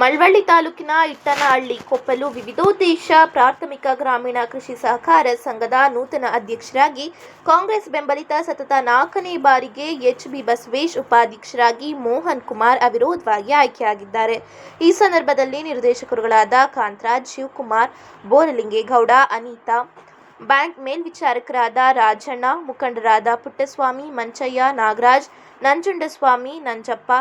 ಮಳವಳ್ಳಿ ತಾಲೂಕಿನ ಇಟ್ಟನಹಳ್ಳಿ ಕೊಪ್ಪಲು ವಿವಿಧೋದ್ದೇಶ ಪ್ರಾಥಮಿಕ ಗ್ರಾಮೀಣ ಕೃಷಿ ಸಹಕಾರ ಸಂಘದ ನೂತನ ಅಧ್ಯಕ್ಷರಾಗಿ ಕಾಂಗ್ರೆಸ್ ಬೆಂಬಲಿತ ಸತತ ನಾಲ್ಕನೇ ಬಾರಿಗೆ ಎಚ್ ಬಿ ಬಸವೇಶ್ ಉಪಾಧ್ಯಕ್ಷರಾಗಿ ಮೋಹನ್ ಕುಮಾರ್ ಅವಿರೋಧವಾಗಿ ಆಯ್ಕೆಯಾಗಿದ್ದಾರೆ. ಈ ಸಂದರ್ಭದಲ್ಲಿ ನಿರ್ದೇಶಕರುಗಳಾದ ಕಾಂತರಾಜ್, ಶಿವಕುಮಾರ್, ಬೋರಲಿಂಗೇಗೌಡ, ಅನಿತಾ, ಬ್ಯಾಂಕ್ ಮೇಲ್ವಿಚಾರಕರಾದ ರಾಜಣ್ಣ, ಮುಖಂಡರಾದ ಪುಟ್ಟಸ್ವಾಮಿ, ಮಂಚಯ್ಯ, ನಾಗರಾಜ್, ನಂಜುಂಡಸ್ವಾಮಿ, ನಂಜಪ್ಪ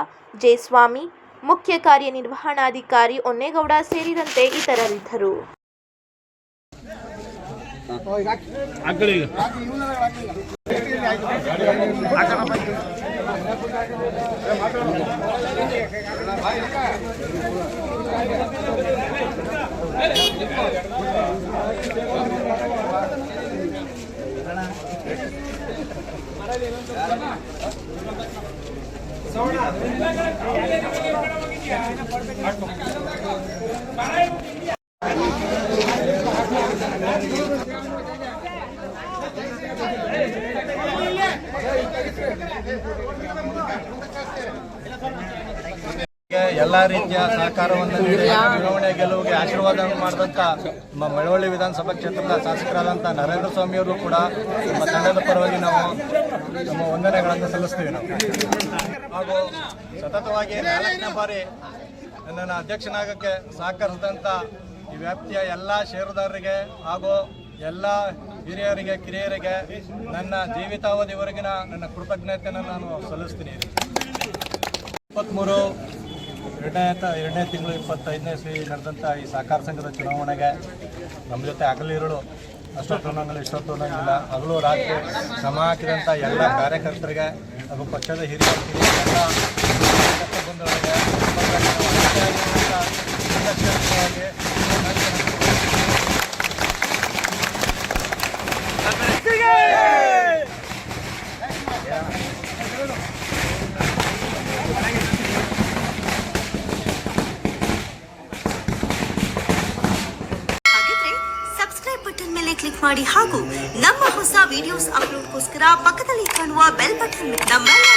ಜಯಸ್ವಾಮಿ ಮುಖ್ಯ ಕಾರ್ಯನಿರ್ವಹಣಾಧಿಕಾರಿ ಹೊನ್ನೇಗೌಡ ಸೇರಿದಂತೆ ಇತರರಿದ್ದರು. ಸೌಣ ಎಲ್ಲ ರೀತಿಯ ಸಹಕಾರವನ್ನು ನೀಡಿ ಚುನಾವಣೆ ಗೆಲುವಿಗೆ ಆಶೀರ್ವಾದ ಮಾಡಿದಂಥ ನಮ್ಮ ಮಳವಳ್ಳಿ ವಿಧಾನಸಭಾ ಕ್ಷೇತ್ರದ ಶಾಸಕರಾದಂಥ ನರೇಂದ್ರ ಸ್ವಾಮಿಯವರು ಕೂಡ ನಮ್ಮ ತಂಡದ ಪರವಾಗಿ ನಾವು ನಮ್ಮ ವಂದನೆಗಳನ್ನು ಸಲ್ಲಿಸ್ತೀವಿ ನಾವು. ಹಾಗೂ ಸತತವಾಗಿ ನಾಲ್ಕನೇ ಬಾರಿ ನನ್ನನ್ನು ಅಧ್ಯಕ್ಷನಾಗಕ್ಕೆ ಸಹಕರಿಸಿದಂಥ ಈ ವ್ಯಾಪ್ತಿಯ ಎಲ್ಲ ಷೇರುದಾರರಿಗೆ ಹಾಗೂ ಎಲ್ಲ ಹಿರಿಯರಿಗೆ, ಕಿರಿಯರಿಗೆ ನನ್ನ ಜೀವಿತಾವಧಿವರೆಗಿನ ನನ್ನ ಕೃತಜ್ಞತೆಯನ್ನು ನಾನು ಸಲ್ಲಿಸ್ತೀನಿ. ಇಪ್ಪತ್ತ್ಮೂರು, ಎರಡನೇ ಎರಡನೇ ತಿಂಗಳು ಇಪ್ಪತ್ತೈದನೇ ಸಿ ನಡೆದಂಥ ಈ ಸಹಕಾರ ಸಂಘದ ಚುನಾವಣೆಗೆ ನಮ್ಮ ಜೊತೆ ಹಗಲಿರುಳು ಅಷ್ಟೊತ್ತು ನಂಗಲ್ಲ ಇಷ್ಟೊತ್ತು ನಂಗಿಲ್ಲ ಹಗಲು, ರಾತ್ರಿ ಶ್ರಮ ಹಾಕಿದಂಥ ಎಲ್ಲ ಕಾರ್ಯಕರ್ತರಿಗೆ ಹಾಗೂ ಪಕ್ಷದ ಹಿರಿಯ ಕಿರಿಯರೆಲ್ಲ ಬಟನ್ ಮೇಲೆ ಕ್ಲಿಕ್ ಮಾಡಿ ಹಾಗೂ ನಮ್ಮ ಹೊಸ ವಿಡಿಯೋಸ್ ಅಪ್ಲೋಡ್ಗೋಸ್ಕರ ಪಕ್ಕದಲ್ಲಿ ಕಾಣುವ ಬೆಲ್ ಬಟನ್ ನಮ್ಮೆಲ್ಲ